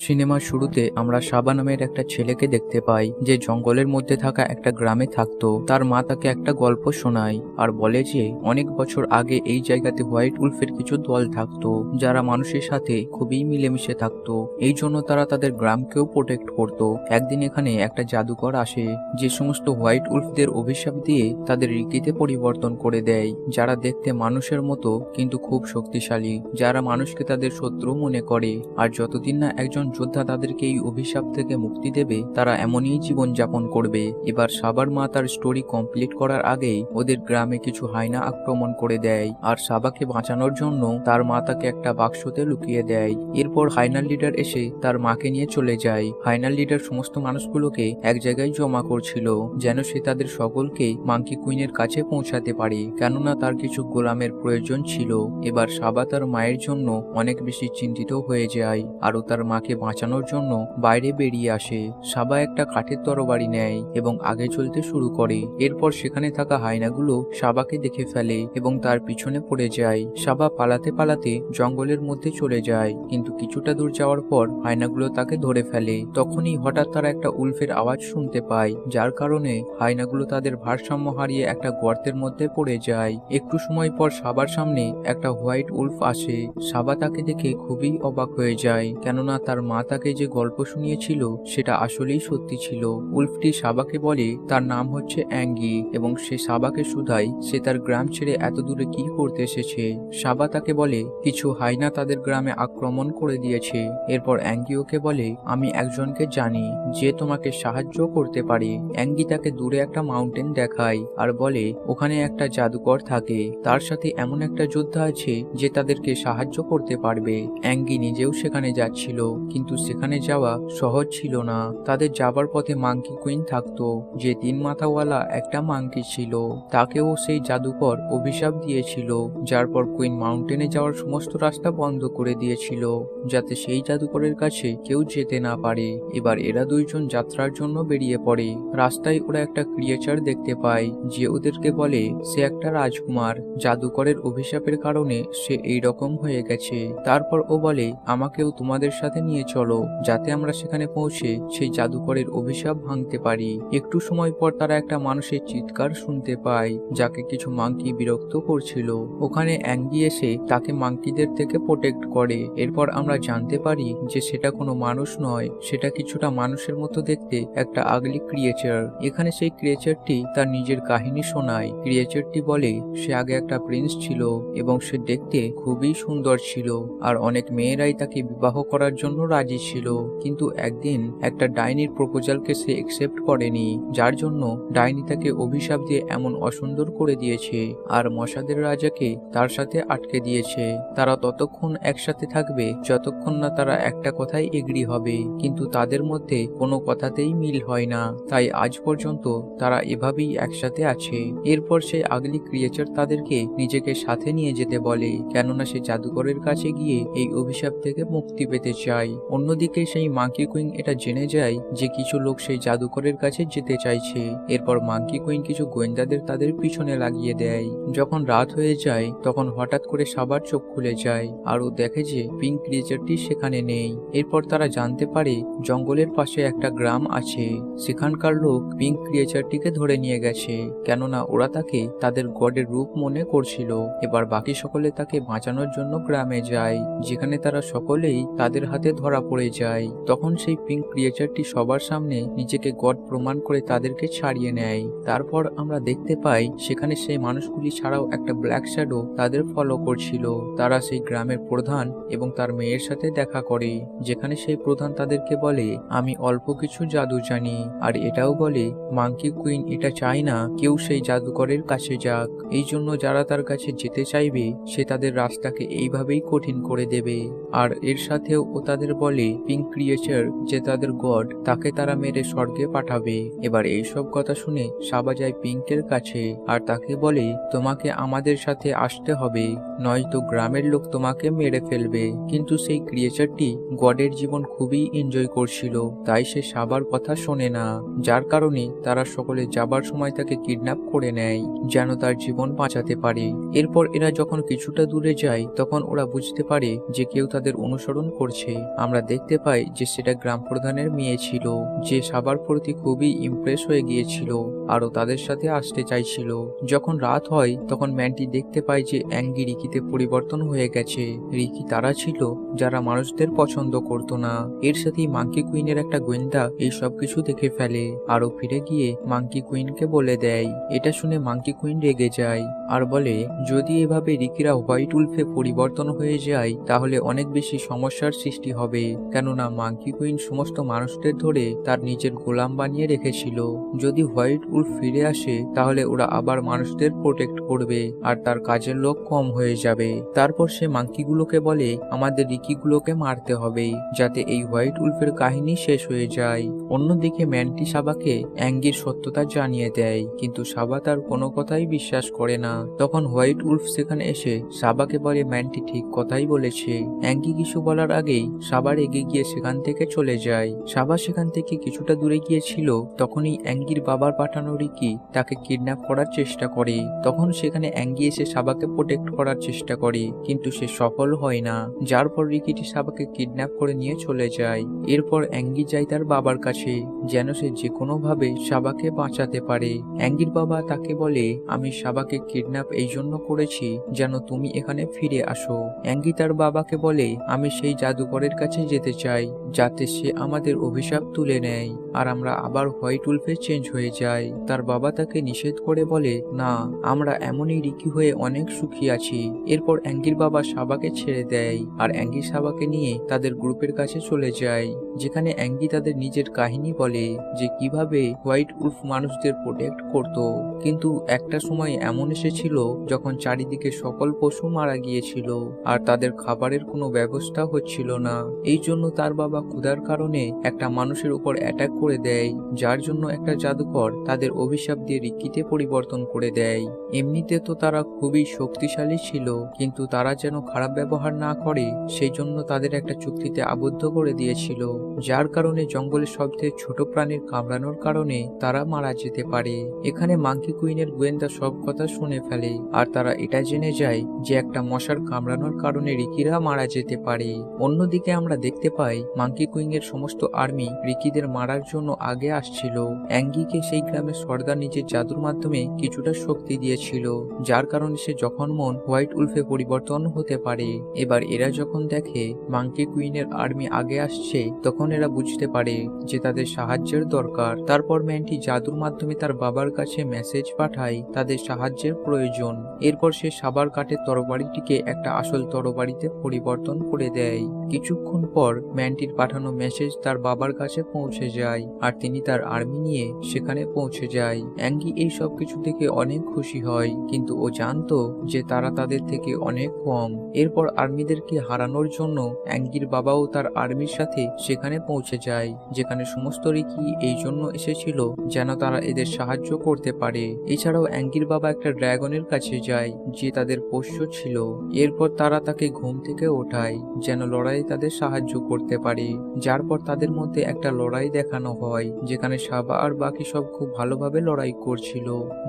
সিনেমার শুরুতে আমরা সাবা নামের একটা ছেলেকে দেখতে পাই, যে জঙ্গলের মধ্যে থাকা একটা গ্রামে থাকতো। তার মা তাকে একটা গল্প শোনায় আর বলে যে, অনেক বছর আগে এই জায়গাতে হোয়াইট উলফের কিছু দল থাকতো, যারা মানুষের সাথে খুবই মিলেমিশে থাকতো। এই জন্য তারা তাদের গ্রামকেও প্রোটেক্ট করত। একদিন এখানে একটা জাদুকর আসে, যে সমস্ত হোয়াইট উলফদের অভিশাপ দিয়ে তাদের রীতিতে পরিবর্তন করে দেয়, যারা দেখতে মানুষের মতো কিন্তু খুব শক্তিশালী, যারা মানুষকে তাদের শত্রু মনে করে। আর যতদিন না একজন যোদ্ধা তাদেরকে এই অভিশাপ থেকে মুক্তি দেবে, তারা এমনই জীবন যাপন করবে। এবার সাবার মা তার স্টোরি কমপ্লিট করার আগেই ওদের গ্রামে কিছু হাইনা আক্রমণ করে দেয়, আর সাবাকে বাঁচানোর জন্য তার মা তাকে একটা বাক্সতে লুকিয়ে দেয়। এরপর হাইনাল লিডার এসে তার মাকে নিয়ে চলে যায়। হাইনাল লিডার সমস্ত মানুষগুলোকে এক জায়গায় জমা করছিল, যেন সে তাদের সকলকে মাঙ্কি কুইনের কাছে পৌঁছাতে পারে, কেননা তার কিছু গোলামের প্রয়োজন ছিল। এবার সাবা তার মায়ের জন্য অনেক বেশি চিন্তিত হয়ে যায়, আরও তার মাকে বাঁচানোর জন্য বাইরে বেরিয়ে আসে। সাবা একটা কাঠের তরবারি নেয় এবং আগে চলতে শুরু করে। এরপর সেখানে থাকা হায়নাগুলো সাবাকে দেখে ফেলে এবং তার পিছনে পড়ে যায়। সাবা পালাতে পালাতে জঙ্গলের মধ্যে চলে যায়, কিন্তু কিছুটা দূর যাওয়ার পর হায়নাগুলো তাকে ধরে ফেলে। তখনই হঠাৎ তারা একটা উল্ফের আওয়াজ শুনতে পায়, যার কারণে হায়নাগুলো তাদের ভারসাম্য হারিয়ে একটা গর্তের মধ্যে পড়ে যায়। একটু সময় পর সাবার সামনে একটা হোয়াইট উল্ফ আসে। সাবা তাকে দেখে খুবই অবাক হয়ে যায়, কেননা তার মা তাকে যে গল্প শুনিয়েছিল, সেটা আসলেই সত্যি ছিল। উল্ফটি সাবাকে বলে, তার নাম হচ্ছে অ্যাঙ্গি, এবং সে সাবাকে শুধায়, সে তার গ্রাম ছেড়ে এত দূরে কি করতে এসেছে? সাবা তাকে বলে, কিছু হাইনা তাদের গ্রামে আক্রমণ করে দিয়েছে। এরপর অ্যাঙ্গি ওকে বলে, আমি একজনকে জানি, যে তোমাকে সাহায্য করতে পারে। অ্যাঙ্গি তাকে দূরে একটা মাউন্টেন দেখায়, আর বলে, ওখানে একটা জাদুকর থাকে, তার সাথে এমন একটা যোদ্ধা আছে, যে তাদেরকে সাহায্য করতে পারবে। অ্যাঙ্গি নিজেও সেখানে যাচ্ছিল। কিন্তু সেখানে যাওয়া সহজ ছিল না। তাদের যাবার পথে মাঙ্কি কুইন থাকতো, যে তিন মাথাওয়ালা একটা মাঙ্কি ছিল। তাকেও সেই জাদুকর অভিশাপ দিয়েছিল, যার পর কুইন মাউন্টেনে যাওয়ার সমস্ত রাস্তা বন্ধ করে দিয়েছিল, যাতে সেই জাদুকরের কাছে কেউ যেতে না পারে। এবার এরা দুইজন যাত্রার জন্য বেরিয়ে পড়ে। রাস্তায় ওরা একটা ক্রিয়েচার দেখতে পায়, যে ওদেরকে বলে, সে একটা রাজকুমার। জাদুকরের অভিশাপের কারণে সে এই রকম হয়ে গেছে। তারপর ও বলে, আমাকেও তোমাদের সাথে নিয়ে চলো, যাতে আমরা সেখানে পৌঁছে সেই জাদুকরের অভিশাপ ভাঙতে পারি। একটু সময় পর তারা একটা মানুষের চিৎকার শুনতে পায়, যাকে কিছু মাংকি বিরক্ত করছিল। ওখানে অ্যাঙ্গি এসে তাকে মাংকিদের থেকে প্রোটেক্ট করে। এরপর আমরা জানতে পারি যে সেটা কোনো মানুষ নয়, সেটা কিছুটা মানুষের মতো দেখতে একটা আগলি ক্রিয়েচার এখানে সেই ক্রিয়েচারটি তার নিজের কাহিনী শোনায়। ক্রিয়েচারটি বলে, সে আগে একটা প্রিন্স ছিল এবং সে দেখতে খুবই সুন্দর ছিল, আর অনেক মেয়েরাই তাকে বিবাহ করার জন্য রাজি ছিল, কিন্তু একদিন একটা ডাইনির প্রপোজালকে সে একসেপ্ট করেনি, যার জন্য ডাইনি তাকে অভিশাপ দিয়ে এমন অসুন্দর করে দিয়েছে, আর মশাদের রাজাকে তার সাথে আটকে দিয়েছে। তারা ততক্ষণ একসাথে থাকবে, যতক্ষণ না তারা একটা কথাই এগ্রি হবে, কিন্তু তাদের মধ্যে কোনো কথাতেই মিল হয় না। তাই আজ পর্যন্ত তারা এভাবেই একসাথে আছে। এরপর সেই আগলি ক্রিয়েচার তাদেরকে নিজেকে সাথে নিয়ে যেতে বলে, কেননা সে জাদুকরের কাছে গিয়ে এই অভিশাপ থেকে মুক্তি পেতে চায়। অন্যদিকে সেই মাঙ্কি কুইন এটা জেনে যায় যে কিছু লোক সেই জাদুকরের কাছে যেতে চাইছে। এরপর মাঙ্কি কুইন কিছু গোয়েন্দাদের তাদের পিছনে লাগিয়ে দেয়। যখন রাত হয়ে যায়, তখন হঠাৎ করে সাবার চোখ খুলে যায় আর ও দেখে যে পিঙ্ক ক্রিয়েচারটি সেখানে নেই। এরপর তারা জানতে পারে জঙ্গলের পাশে একটা গ্রাম আছে। সেখানকার লোক পিঙ্ক ক্রিয়েচারটিকে ধরে নিয়ে গেছে, কেননা ওরা তাকে তাদের গডের রূপ মনে করছিল। এবার বাকি সকলে তাকে বাঁচানোর জন্য গ্রামে যায়, যেখানে তারা সকলেই তাদের হাতে ধরা পড়ে যায়। তখন সেই পিঙ্ক ক্রিয়েচারটি সবার সামনে নিজেকে গড প্রমাণ করে তাদেরকে ছাড়িয়ে নেয়। তারপর আমরা দেখতে পাই, সেখানে সেই মানুষগুলি ছাড়াও একটা ব্ল্যাক শ্যাডো তাদের ফলো করছিল। তারা সেই গ্রামের প্রধান এবং তার মেয়ের সাথে দেখা করে, যেখানে সেই প্রধান তাদেরকে বলে, আমি অল্প কিছু জাদু জানি। আর এটাও বলে, মাঙ্কি কুইন এটা চায় না, কেউ সেই জাদুকরের কাছে যাক। এই জন্য যারা তার কাছে যেতে চাইবে, সে তাদের রাস্তাকে এইভাবেই কঠিন করে দেবে। আর এর সাথেও ও তাদের বলে পিঙ্ক ক্রিয়েচার যে তাদের গড, তাকে তারা মেরে স্বর্গে পাঠাবে। এবার এইসব কথা শুনে সাবা যায় পিঙ্কের কাছে আর তাকে বলে, তোমাকে আমাদের সাথে আসতে হবে, নয়তো গ্রামের লোক তোমাকে মেরে ফেলবে। কিন্তু সেই ক্রিয়েচারটি গডের জীবন খুবই এনজয় করছিল, তাই সে সাবার কথা শোনে না, যার কারণে তারা সকলে যাবার সময় তাকে কিডন্যাপ করে নেয়, যেন তার জীবন বাঁচাতে পারে। এরপর এরা যখন কিছুটা দূরে যায়, তখন ওরা বুঝতে পারে যে কেউ তাদের অনুসরণ করছে। আমরা দেখতে পাই যে সেটা গ্রাম প্রধানের মেয়ে ছিল, যে সাবার প্রতি খুবই ইমপ্রেস হয়ে গিয়েছিল, আরও তাদের সাথে আসতে চাইছিল। যখন রাত হয়, তখন ম্যানটি দেখতে পায় যে অ্যাঙ্গি রিকিতে পরিবর্তন হয়ে গেছে। রিকি তারা ছিল যারা মানুষদের পছন্দ করত না। এর সাথেই মাঙ্কি কুইনের একটা গোয়েন্দা এই সব কিছু দেখে ফেলে। আরও ফিরে গিয়ে মাঙ্কি কুইনকে বলে দেয়, এটা শুনে মাঙ্কি কুইন রেগে যায়। আর বলে, যদি এভাবে রিকিরা হোয়াইট উলফে পরিবর্তন হয়ে যায়, তাহলে অনেক বেশি সমস্যার সৃষ্টি হবে, কেননা মাঙ্কি কুইন সমস্ত মানুষদের ধরে তার নিজের গোলাম বানিয়ে রেখেছিল। যদি হোয়াইট উলফ ফিরে আসে, তাহলে ওরা আবার মানুষদের প্রোটেক্ট করবে, আর তার কাজের লোক কম হয়ে যাবে। তারপর সে মাঙ্কিগুলোকে বলে, আমাদের রিকিগুলোকে মারতে হবে, যাতে এই হোয়াইট উলফের কাহিনী শেষ হয়ে যায়। অন্যদিকে ম্যান্টি সাবাকে অ্যাঙ্গির সত্যতা জানিয়ে দেয়, কিন্তু সাবা তার কোনো কথাই বিশ্বাস করে না। তখন হোয়াইট উলফ সেখানে এসে সাবাকে বলে, ম্যান্টি ঠিক কথাই বলেছে। অ্যাঙ্গি কিছু বলার আগেই সাবার এগে গিয়ে সেখান থেকে চলে যায়। সাবা সেখান থেকে কিছুটা দূরে গিয়েছিল, তখনই অ্যাঙ্গির বাবার পাঠানো রিকি তাকে কিডন্যাপ করার চেষ্টা করে। তখন সেখানে অ্যাঙ্গি এসে সাবাকে প্রোটেক্ট করার চেষ্টা করে, কিন্তু সে সফল হয় না। যার পর রিকিটি সাবাকে কিডন্যাপ করে নিয়ে চলে যায়। এরপর অ্যাঙ্গি যায় তার বাবার কাছে, যেন সে যে কোনোভাবে সাবাকে বাঁচাতে পারে। অ্যাঙ্গির বাবা তাকে বলে, আমি সাবাকে কিডন্যাপ এই জন্য করেছি যেন তুমি এখানে ফিরে আসো। অ্যাঙ্গি তার বাবাকে বলে, আমি সেই জাদুকরের কাছে যেতে চাই, যাতে সে আমাদের অভিশাপ তুলে নেয়, আর আমরা আবার হোয়াইট উলফে চেঞ্জ হয়ে যাই। তার বাবা তাকে নিষেধ করে বলে, না, আমরা এমনই রিকি হয়ে অনেক সুখী আছি। এরপর অ্যাঙ্গির বাবা সাবাকে ছেড়ে দেয়, আর অ্যাঙ্গি সাবাকে নিয়ে তাদের গ্রুপের কাছে চলে যায়, যেখানে অ্যাঙ্গি তাদের নিজের কাহিনী বলে যে কীভাবে হোয়াইট উলফ মানুষদের প্রোটেক্ট করত। কিন্তু একটা সময় এমন এসেছিল, যখন চারিদিকে সকল পশু মারা গিয়েছিল, আর তাদের খাবারের কোনো ব্যবস্থা হচ্ছিল না। এই জন্য তার বাবা ক্ষুধার কারণে একটা মানুষের উপর অ্যাটাক করে দেয়, যার জন্য একটা জাদুকর তাদের অভিশাপ দিয়ে রিকিতে পরিবর্তন করে দেয়। এমনিতে তো তারা খুবই শক্তিশালী ছিল, কিন্তু তারা যেন খারাপ ব্যবহার না করে, সেই জন্য তাদের একটা চুক্তিতে আবদ্ধ করে দিয়েছিল, যার কারণে জঙ্গলের সবথেকে ছোট প্রাণীর কামড়ানোর কারণে তারা মারা যেতে পারে। এখানে মাঙ্কি কুইনের গোয়েন্দা সব কথা শুনে ফেলে, আর তারা এটা জেনে যায় যে একটা মশার কামড়ানোর কারণে রিকিরা মারা যেতে পারে। অন্যদিকে আমরা দেখতে পাই, মাঙ্কি এর সমস্ত আর্মি রিকিদের মারার জন্য আগে আসছিল। অ্যাঙ্গিকে সেই গ্রামের সর্দার নিজের জাদুর মাধ্যমে কিছুটা শক্তি দিয়েছিল, যার কারণে সে যখন মন হোয়াইট উলফে পরিবর্তন হতে পারে। এবার এরা যখন দেখে মাঙ্কি কুইনের আর্মি আগে আসছে, তখন এরা বুঝতে পারে যে তাদের সাহায্যের দরকার। তারপর ম্যানটি জাদুর মাধ্যমে তার বাবার কাছে মেসেজ পাঠায় তাদের সাহায্যের প্রয়োজন। এরপর সে সাবার কাঠের তরবারিটিকে একটা আসল তরবারিতে পরিবর্তন করে দেয়। কিছুক্ষণ পর ম্যানটির পাঠানো মেসেজ তার বাবার কাছে পৌঁছে যায় আর তিনি তার আর্মি নিয়ে সেখানে পৌঁছে যায়। অ্যাঙ্গি এই সব কিছু থেকে অনেক খুশি হয়, কিন্তু ও জানতো যে তারা তাদের থেকে অনেক কম। এরপর আর্মিদেরকে হারানোর জন্য অ্যাঙ্গির বাবাও তার আর্মির সাথে সেখানে পৌঁছে যায়, যেখানে সমস্ত রিকি এই জন্য এসেছিল যেন তারা এদের সাহায্য করতে পারে। এছাড়াও অ্যাঙ্গির বাবা একটা ড্রাগনের কাছে যায়, যে তাদের পোষ্য ছিল। এরপর তারা তাকে ঘুম থেকে ওঠায়, যেন লড়াই তাদের সাহায্য করতে পারে। যার পর তাদের মধ্যে একটা লড়াই দেখানো হয়, যেখানে সাবা আর বাকি সব খুব ভালোভাবে লড়াই করছিল।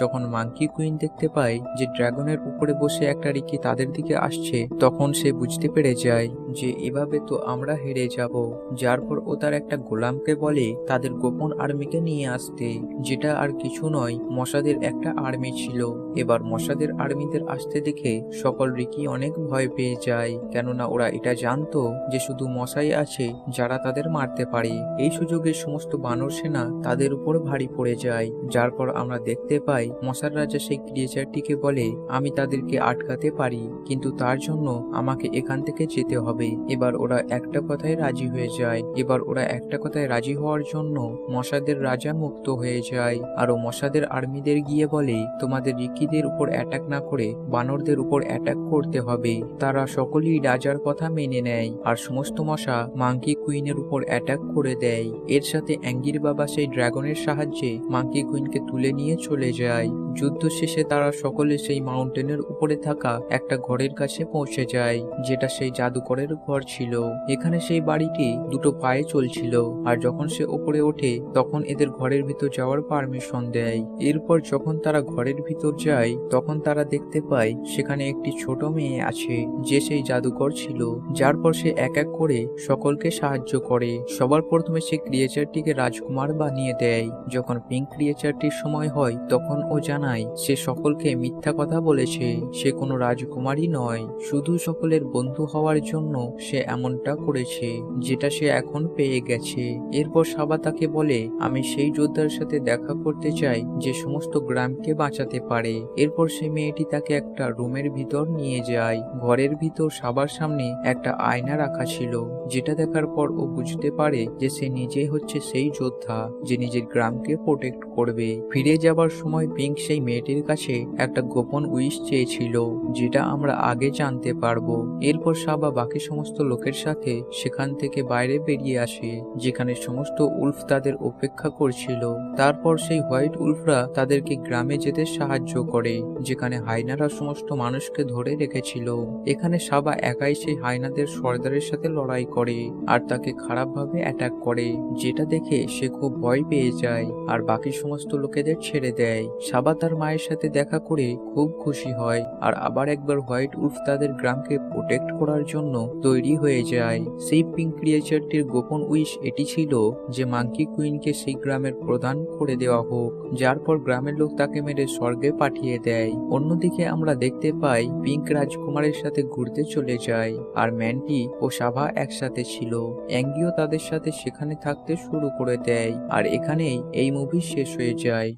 যখন মাঙ্কি কুইন দেখতে পায় যে ড্রাগনের উপরে বসে একটা রিকি তাদের দিকে আসছে, তখন সে বুঝতে পেরে যায় যে এভাবে তো আমরা হেরে যাব। যার পর ও তার একটা গোলামকে বলে তাদের গোপন আর্মিকে নিয়ে আসতে, যেটা আর কিছু নয়, মশাদের একটা আর্মি ছিল। এবার মশাদের আর্মিদের আসতে দেখে সকল রিকি অনেক ভয় পেয়ে যায়, কেননা ওরা এটা জানতো যে শুধু মশাই আছে যারা তাদের মারতে পারে। এই সুযোগে সমস্ত বানর সেনা তাদের উপর ভারী পড়ে যায়। যার পর আমরা দেখতে পাই, মশার রাজা সেই ক্রিয়েচারটিকে বলে, আমি তাদেরকে আটকাতে পারি, কিন্তু তার জন্য আমাকে এখান থেকে যেতে হবে। এবার ওরা একটা কথায় রাজি হয়ে যায়। এবার ওরা একটা কথায় রাজি হওয়ার জন্য মশাদের রাজা মুক্ত হয়ে যায়। আর ও মশাদের আর্মিদের গিয়ে বলে, তোমাদের রিকিদের উপর অ্যাটাক না করে বানরদের উপর অ্যাটাক করতে হবে। তারা সকলেই রাজার কথা মেনে নেয়। আর সমস্ত মশা মাঙ্কি কুইনের উপর অ্যাটাক করে দেয়। এর সাথে অ্যাঙ্গির বাবা সেই ড্রাগনের সাহায্যে মাঙ্কি কুইনকে তুলে নিয়ে চলে যায়। যুদ্ধ শেষে তারা সকলে সেই মাউন্টেনের উপরে থাকা একটা ঘরের কাছে পৌঁছে যায়, যেটা সেই জাদুকরের ঘর ছিল। এখানে সেই বাড়িটি দুটো পায়ে চলছিল, আর যখন সে ওপরে ওঠে, তখন এদের ঘরের ভিতর যাওয়ার পারমিশন দেয়। এরপর যখন তারা ঘরের ভিতর যায়, তখন তারা দেখতে পায় সেখানে একটি ছোট মেয়ে আছে, যে সেই জাদুকর ছিল, যার পর সে এক এক করে সকলকে সাহায্য করে। সবার প্রথমে সে ক্রিয়েচারটিকে রাজকুমার বানিয়ে দেয়। যখন পিঙ্ক ক্রিয়েচারটির সময় হয়, তখন ও জানায়, সে সকলকে মিথ্যা কথা বলেছে। সে কোনো রাজকুমারই নয়। শুধু সকলের বন্ধু হওয়ার জন্য সে এমনটা করেছে, যেটা সে এখন পেয়ে গেছে। এরপর সাবা তাকে বলে, আমি সেই যোদ্ধার সাথে দেখা করতে চাই, যে সমস্ত গ্রামকে বাঁচাতে পারে। এরপর সে মেয়েটি তাকে একটা রুমের ভিতর নিয়ে যায়। ঘরের ভিতর সাবার সামনে একটা আয়না রাখা ছিল, যেটা দেখার পর ও বুঝতে পারে যে সে নিজেই হচ্ছে সেই যোদ্ধা যে নিজের গ্রামকে প্রোটেক্ট করবে। ফিরে যাবার সময় পিঙ্ক সেই মেয়েটির কাছে একটা গোপন উইশ চেয়েছিল, যেটা আমরা আগে জানতে পারব। এরপর সাবা বাকি সমস্ত লোকের সাথে সেখান থেকে বাইরে বেরিয়ে আসে, যেখানে সমস্ত উল্ফ তাদের অপেক্ষা করছিল। তারপর সেই হোয়াইট উল্ফরা তাদেরকে গ্রামে যেতে সাহায্য করে, যেখানে হাইনারা সমস্ত মানুষকে ধরে রেখেছিল। এখানে সাবা একাই সেই হাইনাদের সর্দারের সাথে লড়াই করে আর তাকে খারাপভাবে অ্যাটাক করে, যেটা দেখে সে খুব ভয় পেয়ে যায় আর বাকি সমস্ত লোকেদের ছেড়ে দেয়। সাবা তার মায়ের সাথে দেখা করে খুব খুশি হয় আর আবার একবার হোয়াইট উল্ফ তাদের গ্রামকে প্রোটেক্ট করার জন্য তৈরি হয়ে যায়। সেই পিঙ্ক ক্রিয়েচারটির গোপন উইশ এটি ছিল যে মাঙ্কি কুইনকে সেই গ্রামের প্রধান করে দেওয়া হোক, যার পর গ্রামের লোক তাকে মেরে স্বর্গে পাঠিয়ে দেয়। অন্যদিকে আমরা দেখতে পাই পিঙ্ক রাজকুমারের সাথে ঘুরতে চলে যায়, আর ম্যান্টি ও সাভা একসাথে ছিল। অ্যাঙ্গিও তাদের সাথে সেখানে থাকতে শুরু করে দেয়, আর এখানেই এই মুভি শেষ হয়ে যায়।